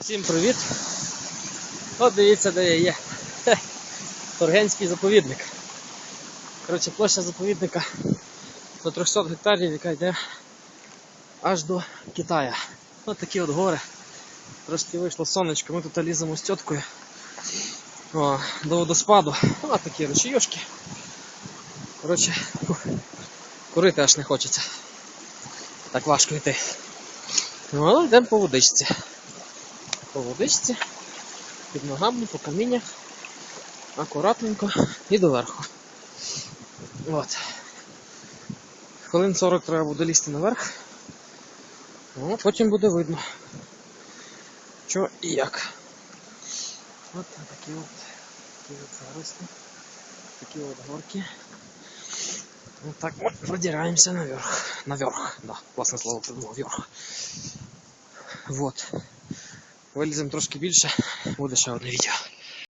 Всім привіт! От дивіться, де я є. Торгенський заповідник. Коротше, площа заповідника до 300 гектарів, яка йде аж до Китая. От такі от гори. Трошки вийшло сонечко, ми тут ліземо з тіткою О, до водоспаду. Ось такі ручейошки. Коротше, курити аж не хочеться. Так важко йти. Ну, але йдемо по водичці по водичці, під ногами, по каміннях, акуратненько і доверху. От. Хвилин 40 треба буде лізти наверх. Ну, потім буде видно, що і як. От такі от, такі от зарослі, такі от горки. Вот так вот продираемся наверх. Наверх, да, классное слово придумал, вверх. Вот. Виліземо трошки більше, буде ще одне відео.